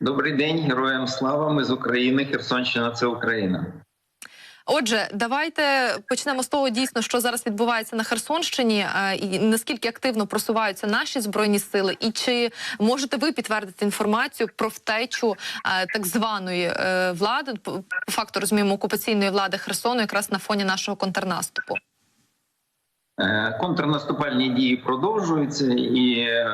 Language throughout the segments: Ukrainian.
Добрий день, героям слава. Ми з України. Херсонщина це Україна. Отже, давайте почнемо з того, дійсно, що зараз відбувається на Херсонщині, е, і наскільки активно просуваються наші збройні сили, і чи можете ви підтвердити інформацію про втечу е, так званої е, влади, по факту розуміємо окупаційної влади Херсону, якраз на фоні нашого контрнаступу? Е, Контрнаступальні дії продовжуються, і е,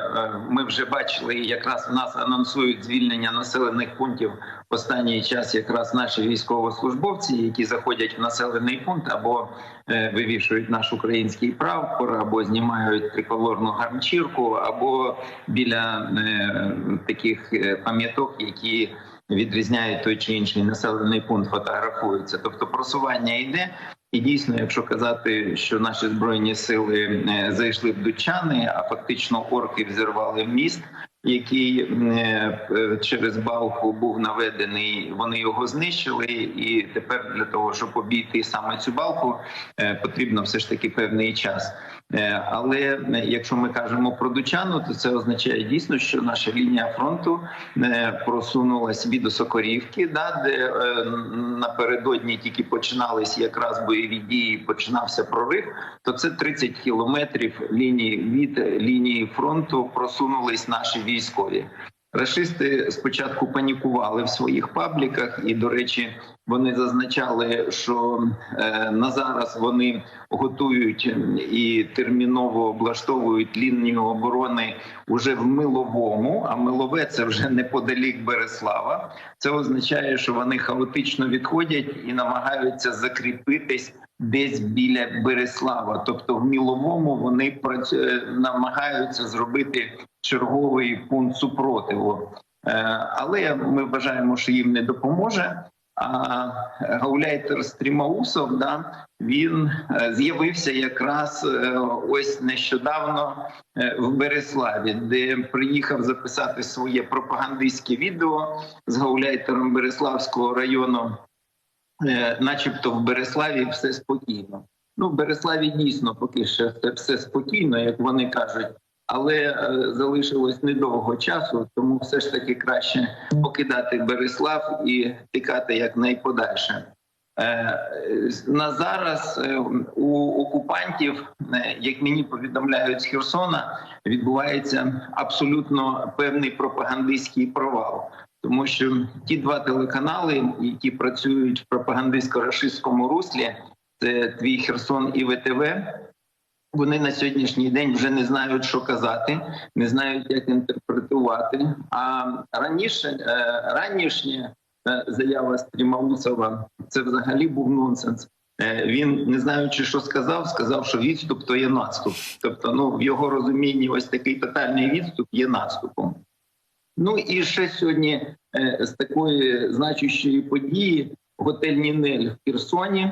ми вже бачили, якраз в нас анонсують звільнення населених пунктів в останній час. Якраз наші військовослужбовці, які заходять в населений пункт, або е, вивішують наш український прапор, або знімають триколорну гармчірку, або біля таких пам'яток, які відрізняють той чи інший населений пункт, фотографуються. Тобто просування йде. І дійсно, якщо казати, що наші збройні сили е, зайшли в Дучани, а фактично орки взірвали міст, який е, е, через балку був наведений, вони його знищили. І тепер для того, щоб обійти саме цю балку, потрібно все ж таки певний час. Е, Але е, якщо ми кажемо про Дучану, то це означає дійсно, що наша лінія фронту е, просунулась від Осокорівки, да, де напередодні тільки починались якраз бойові дії, починався прорив. То це 30 кілометрів лінії від лінії фронту просунулись наші військові. Рашисти спочатку панікували в своїх пабліках, і до речі, вони зазначали, що е, на зараз вони готують і терміново облаштовують лінію оборони уже в Миловому. А Милове це вже неподалік Береслава. Це означає, що вони хаотично відходять і намагаються закріпитись десь біля Береслава. Тобто, в Міловому вони е, намагаються зробити черговий пункт супротиву. Е, Але ми вважаємо, що їм не допоможе. А гауляйтер Стрімаусов, да, він е, з'явився якраз е, ось нещодавно в Береславі, де приїхав записати своє пропагандистське відео з гауляйтером Береславського району, начебто в Береславі все спокійно. Ну, в Береславі дійсно поки що все спокійно, як вони кажуть, але е, залишилось недовго часу, тому все ж таки краще покидати Береслав і тікати якнайподальше. Е, на зараз е, у окупантів, як мені повідомляють з Херсона, відбувається абсолютно певний пропагандистський провал. Тому що ті два телеканали, які працюють в пропагандистсько-рашистському руслі, це твій Херсон і ВТВ. Вони на сьогоднішній день вже не знають, що казати, не знають, як інтерпретувати. А раніше е, ранішня е, заява Стрімаусова це взагалі був нонсенс. Е, Він, не знаючи, що сказав, сказав, що відступ то є наступ. Тобто, ну в його розумінні, ось такий тотальний відступ є наступом. Ну і ще сьогодні з такої значущої події готель Нінель в Херсоні,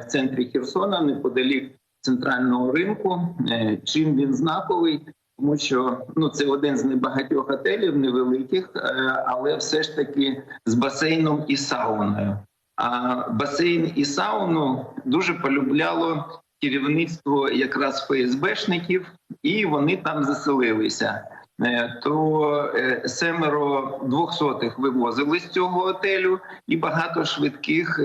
в центрі Херсона, неподалік центрального ринку. Е, чим він знаковий? Тому що ну це один з небагатьох готелів невеликих, е, але все ж таки з басейном і сауною. А басейн і сауну дуже полюбляло керівництво якраз ФСБшників, і вони там заселилися. Е, То семеро двохсотих вивозили з цього готелю, і багато швидких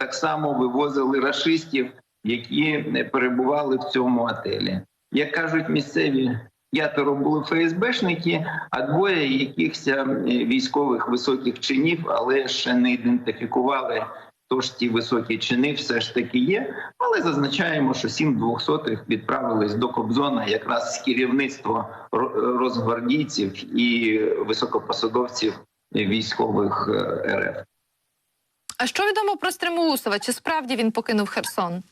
так само вивозили рашистів, які перебували в цьому готелі. Як кажуть місцеві, п'ятеро були ФСБшники, а двоє якихось військових високих чинів, але ще не ідентифікували. Тож ті високі чини все ж таки є, але зазначаємо, що сім двохсотих відправились до Кобзона якраз з керівництва розгвардійців і високопосадовців військових е, РФ. А що відомо про Стримоусова? Чи справді він покинув Херсон?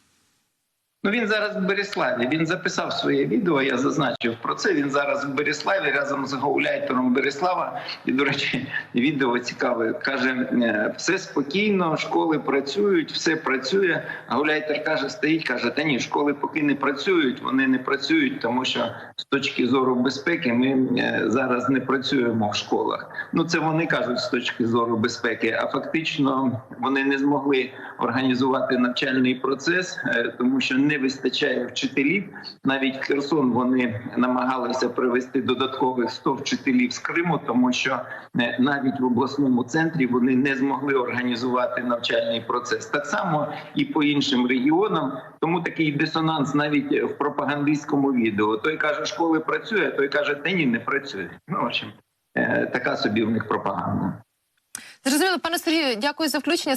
Ну він зараз в Береславі. Він записав своє відео. Я зазначив про це. Він зараз в Береславі разом з гауляйтером Береслава. І до речі, відео цікаве. каже: е, все спокійно, школи працюють, все працює. Гауляйтер каже, стоїть, каже: Та ні, школи поки не працюють. Вони не працюють, тому що з точки зору безпеки ми е, зараз не працюємо в школах. Ну це вони кажуть з точки зору безпеки. А фактично вони не змогли організувати навчальний процес, е, тому що не вистачає вчителів. Навіть в Херсон вони намагалися привезти додаткових 100 вчителів з Криму, тому що е, навіть в обласному центрі вони не змогли організувати навчальний процес. Так само і по іншим регіонам. Тому такий дисонанс навіть в пропагандистському відео. Той каже, школи працює, той каже, та ні, не працює. Ну в общем, е, така собі в них пропаганда. Зрозуміло, пане Сергію, дякую за включення.